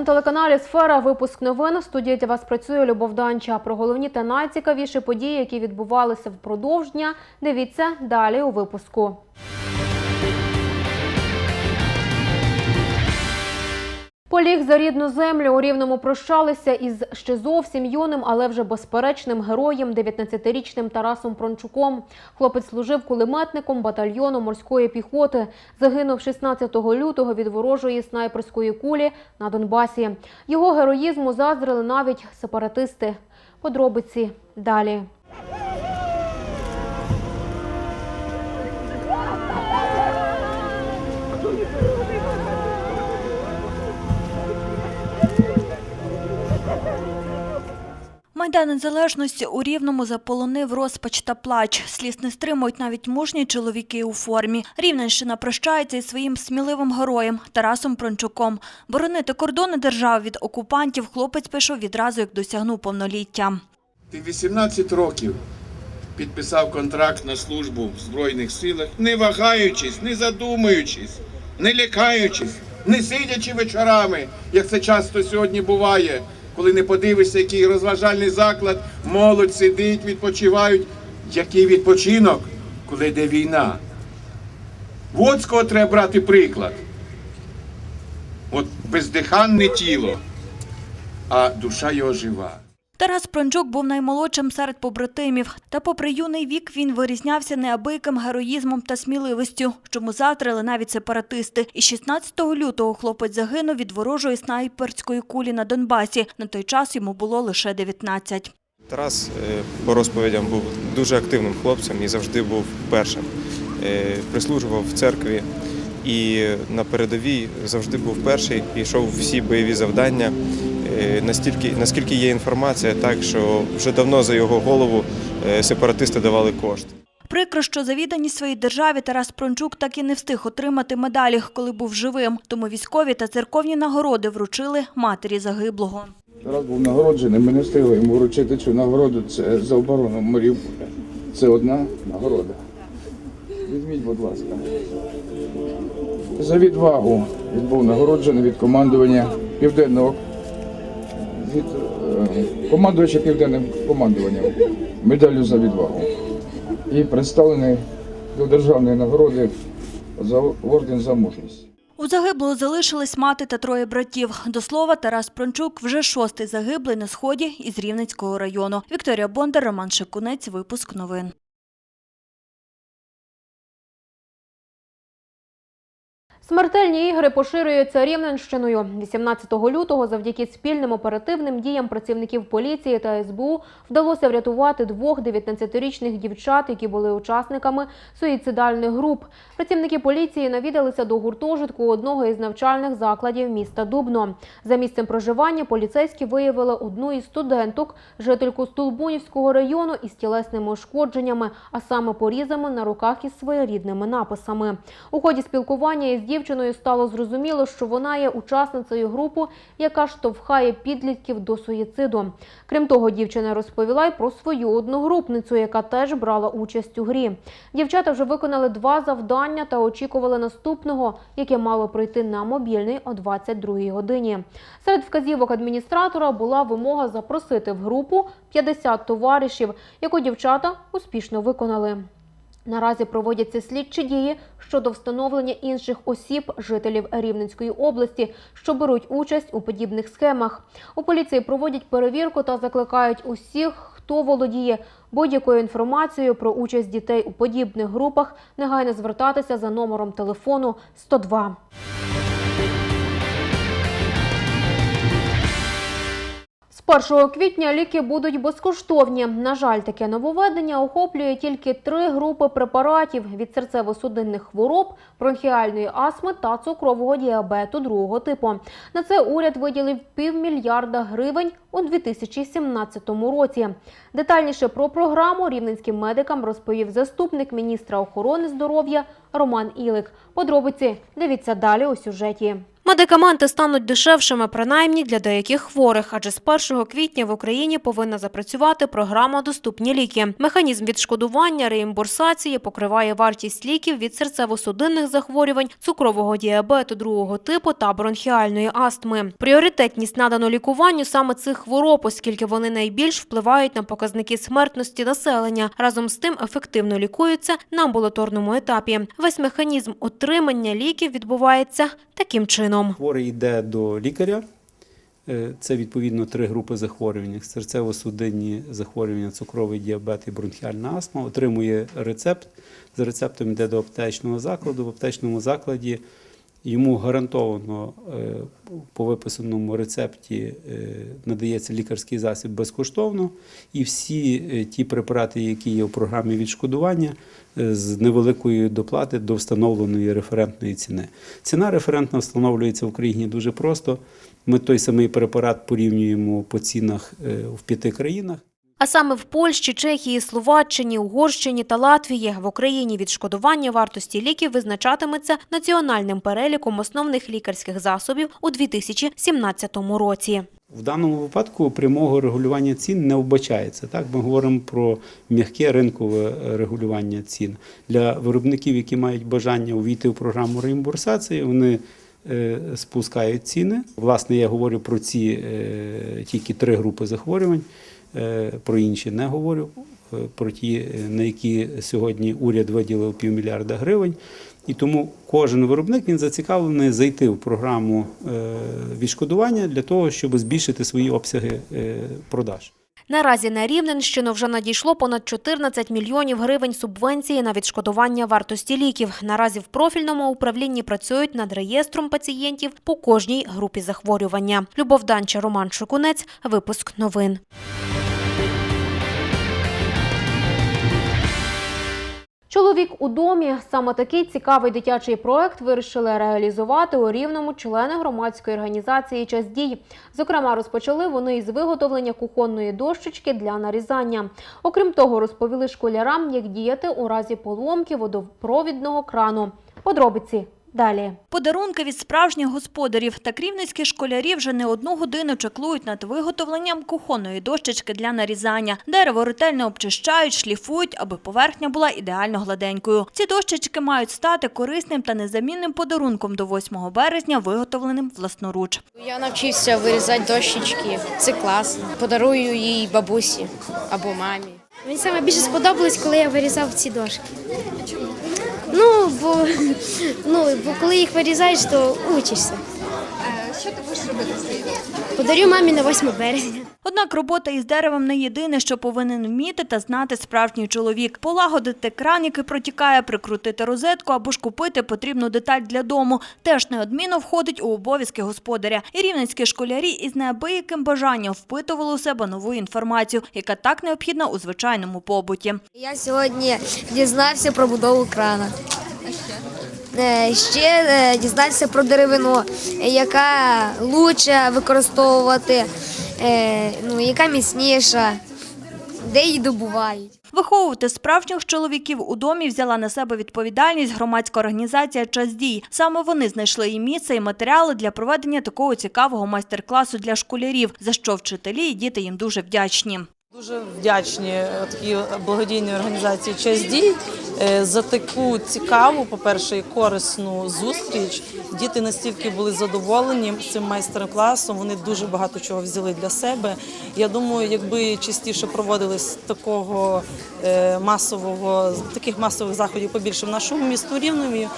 на телеканалі Сфера. Випуск новин. В студії для вас працює Любов Данча. Про головні та найцікавіші події, які відбувалися впродовж дня. Дивіться далі у випуску. Поліг за рідну землю у рівному прощалися із ще зовсім юним, але вже безперечним героєм 19-річним Тарасом Прончуком. Хлопець служив кулеметником батальйону морської піхоти. Загинув 16 лютого від ворожої снайперської кулі на Донбасі. Його героїзму заздрили навіть сепаратисти. Подробиці далі. Майдан Незалежності у Рівному заполонив розпач та плач. Сліз не стримують навіть мужні чоловіки у формі. Рівненщина прощається із своїм сміливим героєм Тарасом Прончуком. Боронити кордони держави від окупантів хлопець пішов відразу, як досягнув повноліття. Ти 18 років підписав контракт на службу в Збройних силах, не вагаючись, не задумуючись, не лякаючись, не сидячи вечорами, як це часто сьогодні буває, коли не подивишся, який розважальний заклад, молодь сидить, відпочивають. Який відпочинок, коли йде війна? От з кого треба брати приклад. От бездиханне тіло, а душа його жива. Тарас Прончук був наймолодшим серед побратимів. Та попри юний вік він вирізнявся неабияким героїзмом та сміливістю, чому заздрили навіть сепаратисти. І 16 лютого хлопець загинув від ворожої снайперської кулі на Донбасі. На той час йому було лише 19. Тарас е, по розповідям був дуже активним хлопцем і завжди був першим. Е, Прислужував в церкві і на передовій завжди був перший, йшов всі бойові завдання. Е, Настільки, наскільки є інформація, так що вже давно за його голову е, сепаратисти давали кошти. Прикро, що за відданість своїй державі Тарас Прончук так і не встиг отримати медалі, коли був живим. Тому військові та церковні нагороди вручили матері загиблого. Тарас був нагороджений, ми не встигли йому вручити цю нагороду. Це за оборону Маріуполя. Це одна нагорода. Візьміть, будь ласка. За відвагу він був нагороджений від командування південного від е, командувача південним командуванням медаллю за відвагу. І представлений до державної нагороди за орден за мужність. У загиблого залишились мати та троє братів. До слова, Тарас Прончук вже шостий загиблий на сході із Рівненського району. Вікторія Бондар, Роман Шикунець. Випуск новин. Смертельні ігри поширюються Рівненщиною. 18 лютого завдяки спільним оперативним діям працівників поліції та СБУ вдалося врятувати двох 19-річних дівчат, які були учасниками суїцидальних груп. Працівники поліції навідалися до гуртожитку одного із навчальних закладів міста Дубно. За місцем проживання поліцейські виявили одну із студенток, жительку Столбунівського району із тілесними ушкодженнями, а саме порізами на руках із своєрідними написами. У ході спілкування із дівчиною стало зрозуміло, що вона є учасницею групи, яка штовхає підлітків до суїциду. Крім того, дівчина розповіла й про свою одногрупницю, яка теж брала участь у грі. Дівчата вже виконали два завдання та очікували наступного, яке мало прийти на мобільний о 22 годині. Серед вказівок адміністратора була вимога запросити в групу 50 товаришів, яку дівчата успішно виконали. Наразі проводяться слідчі дії щодо встановлення інших осіб, жителів Рівненської області, що беруть участь у подібних схемах. У поліції проводять перевірку та закликають усіх, хто володіє будь-якою інформацією про участь дітей у подібних групах, негайно звертатися за номером телефону 102. 1 квітня ліки будуть безкоштовні. На жаль, таке нововведення охоплює тільки три групи препаратів від серцево-судинних хвороб, бронхіальної астми та цукрового діабету другого типу. На це уряд виділив півмільярда гривень у 2017 році. Детальніше про програму рівненським медикам розповів заступник міністра охорони здоров'я Роман Ілик. Подробиці дивіться далі у сюжеті. Медикаменти стануть дешевшими, принаймні для деяких хворих, адже з 1 квітня в Україні повинна запрацювати програма «Доступні ліки». Механізм відшкодування реімбурсації покриває вартість ліків від серцево-судинних захворювань, цукрового діабету другого типу та бронхіальної астми. Пріоритетність надано лікуванню саме цих хвороб, оскільки вони найбільш впливають на показники смертності населення. Разом з тим ефективно лікуються на амбулаторному етапі. Весь механізм отримання ліків відбувається таким чином. Хворий йде до лікаря. Е, Це відповідно три групи захворювань: серцево-судинні захворювання, цукровий діабет і бронхіальна астма. Отримує рецепт. За рецептом йде до аптечного закладу. В аптечному закладі йому гарантовано е, по виписаному рецепті е, надається лікарський засіб безкоштовно, і всі е, ті препарати, які є в програмі відшкодування, з невеликої доплати до встановленої референтної ціни. Ціна референтна встановлюється в Україні дуже просто. Ми той самий препарат порівнюємо по цінах в п'яти країнах. А саме в Польщі, Чехії, Словаччині, Угорщині та Латвії в Україні відшкодування вартості ліків визначатиметься національним переліком основних лікарських засобів у 2017 році. В даному випадку прямого регулювання цін не вбачається. Так, ми говоримо про м'яке ринкове е, регулювання цін для виробників, які мають бажання увійти в програму реімбурсації. Вони е, спускають ціни. Власне, я говорю про ці е, тільки три групи захворювань. Е, Про інші не говорю. е, Про ті, е, на які сьогодні уряд виділив півмільярда гривень. І тому кожен виробник він зацікавлений зайти в програму відшкодування для того, щоб збільшити свої обсяги продаж. Наразі на Рівненщину вже надійшло понад 14 мільйонів гривень субвенції на відшкодування вартості ліків. Наразі в профільному управлінні працюють над реєстром пацієнтів по кожній групі захворювання. Любов Данча, Роман Шикунець. Випуск новин. Чоловік у домі саме такий цікавий дитячий проект вирішили реалізувати у рівному члени громадської організації Час дій. Зокрема, розпочали вони із виготовлення кухонної дощечки для нарізання. Окрім того, розповіли школярам, як діяти у разі поломки водопровідного крану. Подробиці далі. Подарунки від справжніх господарів та крівницькі школярі вже не одну годину чеклують над виготовленням кухонної дощечки для нарізання. Дерево ретельно обчищають, шліфують, аби поверхня була ідеально гладенькою. Ці дощечки мають стати корисним та незамінним подарунком до 8 березня, виготовленим власноруч. Я навчився вирізати дощечки. Це класно. Подарую їй бабусі або мамі. Мені саме більше сподобалось, коли я вирізав ці дошки. Ну, бо, ну, бо коли їх вирізаєш, то учишся. Що ти будеш робити Подарю мамі на 8 березня. Однак робота із деревом не єдине, що повинен вміти та знати справжній чоловік. Полагодити кран, який протікає, прикрутити розетку або ж купити потрібну деталь для дому. Теж неодмінно входить у обов'язки господаря. І рівненські школярі із неабияким бажанням впитували у себе нову інформацію, яка так необхідна у звичайному побуті. Я сьогодні дізнався про будову крана. Е, Ще е, дізнався про деревину, яка лучше використовувати, е, ну, яка міцніша, де її добувають. Виховувати справжніх чоловіків у домі взяла на себе відповідальність громадська організація Час дій. Саме вони знайшли і місце, і матеріали для проведення такого цікавого майстер-класу для школярів, за що вчителі і діти їм дуже вдячні. Дуже вдячні е, такій благодійній організації «Час дій» е, за таку цікаву, по-перше, і корисну зустріч. Діти настільки були задоволені цим майстер-класом. Вони дуже багато чого взяли для себе. Я думаю, якби частіше проводились такого е, масового таких масових заходів побільше в нашому місту Рівному,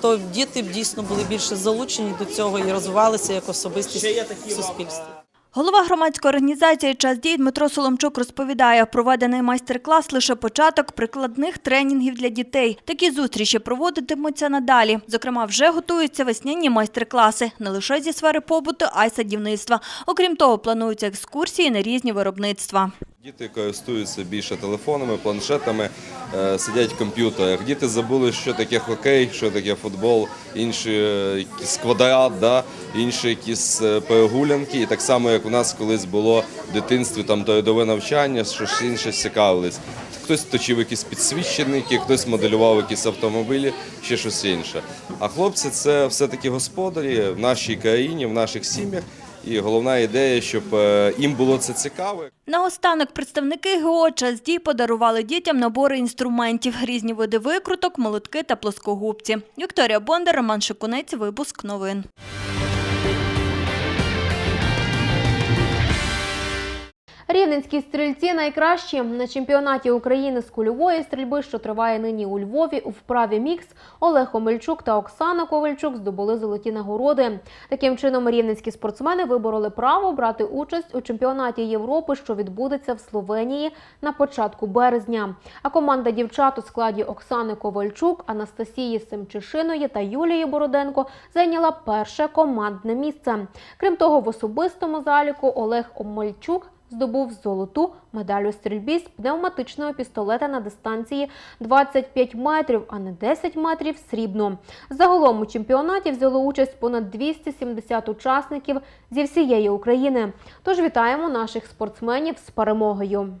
то діти б дійсно були більше залучені до цього і розвивалися як особистість в суспільстві. Голова громадської організації «Час дій» Дмитро Соломчук розповідає, проведений майстер-клас – лише початок прикладних тренінгів для дітей. Такі зустрічі проводитимуться надалі. Зокрема, вже готуються весняні майстер-класи не лише зі сфери побуту, а й садівництва. Окрім того, плануються екскурсії на різні виробництва. Діти користуються більше телефонами, планшетами, е, сидять в комп'ютерах. Діти забули, що таке хокей, що таке футбол, інші е, якісь квадрат, інші якісь е, перегулянки. І так само, як у нас колись було в дитинстві там передове навчання, що ж інше цікавились. хтось точив якісь підсвічники, хтось моделював якісь автомобілі, ще щось інше. А хлопці це все-таки господарі в нашій країні, в наших сім'ях. І головна ідея, щоб е, їм було це цікаво. Наостанок представники ГО «Час дій» подарували дітям набори інструментів, різні види викруток, молотки та плоскогубці. Вікторія Бондар, Роман Шикунець, Випуск новин. Рівненські стрільці найкращі на чемпіонаті України з кульової стрільби, що триває нині у Львові, у вправі мікс Олег Омельчук та Оксана Ковальчук здобули золоті нагороди. Таким чином, рівненські спортсмени вибороли право брати участь у чемпіонаті Європи, що відбудеться в Словенії на початку березня. А команда дівчат у складі Оксани Ковальчук, Анастасії Семчишиної та Юлії Бороденко зайняла перше командне місце. Крім того, в особистому заліку Олег Омельчук здобув золоту медаль у стрільбі з пневматичного пістолета на дистанції 25 метрів, а не 10 метрів срібно. Загалом у чемпіонаті взяло участь понад 270 учасників зі всієї України. Тож вітаємо наших спортсменів з перемогою.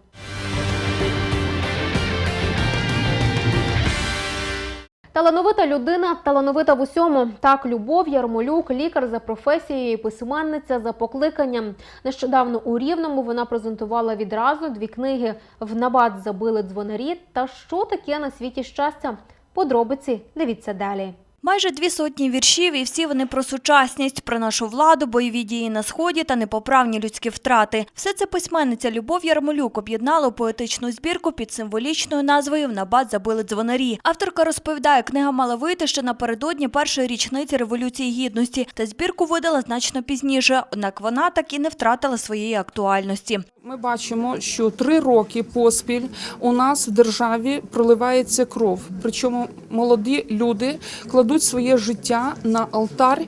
Талановита людина, талановита в усьому. Так, Любов Ярмолюк, лікар за професією, письменниця за покликанням. Нещодавно у Рівному вона презентувала відразу дві книги «В набат забили дзвонарі» та «Що таке на світі щастя». Подробиці дивіться далі. Майже дві сотні віршів, і всі вони про сучасність, про нашу владу, бойові дії на сході та непоправні людські втрати. Все це письменниця Любов Ярмолюк об'єднала у поетичну збірку під символічною назвою «В набат забили дзвонарі». Авторка розповідає, книга мала вийти ще напередодні першої річниці революції гідності, та збірку видала значно пізніше. Однак вона так і не втратила своєї актуальності. Ми бачимо, що три роки поспіль у нас в державі проливається кров. Причому молоді люди кладуть своє життя на алтар,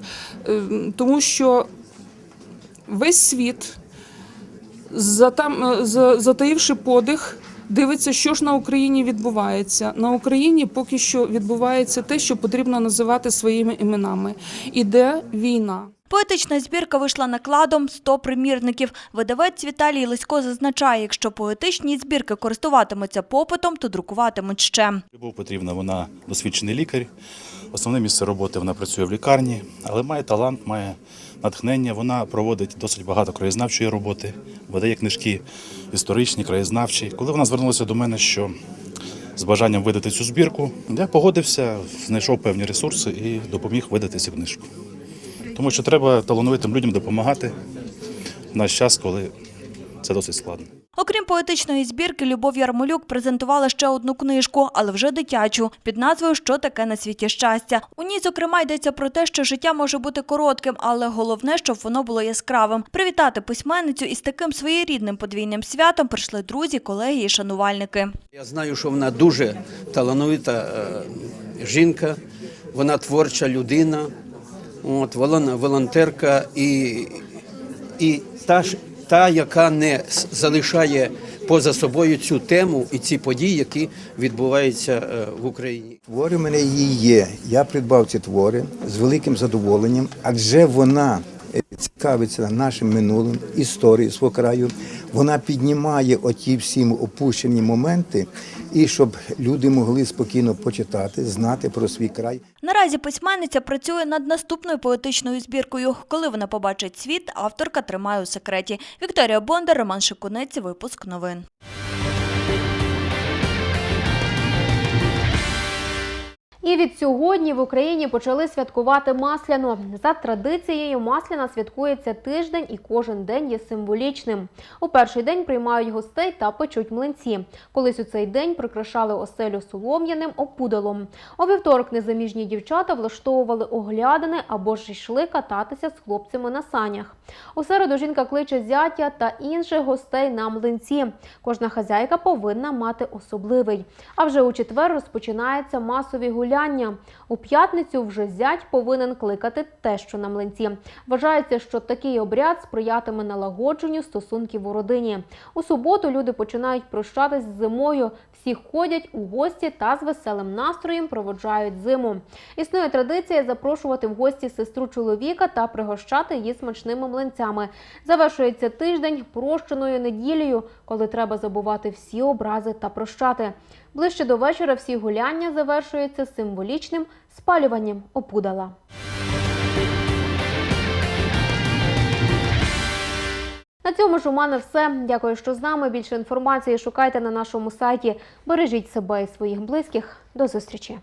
е, тому що весь світ, е, за- затаївши подих, дивиться, що ж на Україні відбувається. На Україні поки що відбувається те, що потрібно називати своїми іменами. Іде війна. Поетична збірка вийшла накладом 100 примірників. Видавець Віталій Лисько зазначає, якщо поетичні збірки користуватимуться попитом, то друкуватимуть ще. Любов Петрівна, вона досвідчений лікар. Основне місце роботи вона працює в лікарні, але має талант, має натхнення. Вона проводить досить багато краєзнавчої роботи, видає книжки історичні, краєзнавчі. Коли вона звернулася до мене, що з бажанням видати цю збірку, я погодився, знайшов певні ресурси і допоміг видати цю книжку. Тому що треба талановитим людям допомагати в наш час, коли це досить складно. Окрім поетичної збірки, Любов Ярмолюк презентувала ще одну книжку, але вже дитячу, під назвою Що таке на світі щастя. У ній, зокрема, йдеться про те, що життя може бути коротким, але головне, щоб воно було яскравим. Привітати письменницю із таким своєрідним подвійним святом прийшли друзі, колеги і шанувальники. Я знаю, що вона дуже талановита е, жінка, вона творча людина, от, волон- волонтерка і, і та, ж- та, яка не залишає поза собою цю тему і ці події, які відбуваються е, в Україні. Твори в мене її є. Я придбав ці твори з великим задоволенням, адже вона цікавиться нашим минулим, історією свого краю. Вона піднімає оті всі опущені моменти, і щоб люди могли спокійно почитати, знати про свій край. Наразі письменниця працює над наступною поетичною збіркою. Коли вона побачить світ, авторка тримає у секреті. Вікторія Бондар, Роман Шикунець, випуск новин. І від сьогодні в Україні почали святкувати Масляну. За традицією, Масляна святкується тиждень і кожен день є символічним. У перший день приймають гостей та печуть млинці. Колись у цей день прикрашали оселю солом'яним опудалом. У вівторок незаміжні дівчата влаштовували оглядини або ж йшли кататися з хлопцями на санях. У середу жінка кличе зятя та інших гостей на млинці. Кожна хазяйка повинна мати особливий. А вже у четвер розпочинаються масові гуляння гуляння. У п'ятницю вже зять повинен кликати тещу на млинці. Вважається, що такий обряд сприятиме налагодженню стосунків у родині. У суботу люди починають прощатись з зимою. Всі ходять у гості та з веселим настроєм проводжають зиму. Існує традиція запрошувати в гості сестру чоловіка та пригощати її смачними млинцями. Завершується тиждень прощеною неділею, коли треба забувати всі образи та прощати. Ближче до вечора всі гуляння завершуються символічним спалюванням опудала. На цьому ж у мене все. Дякую, що з нами. Більше інформації шукайте на нашому сайті. Бережіть себе і своїх близьких. До зустрічі.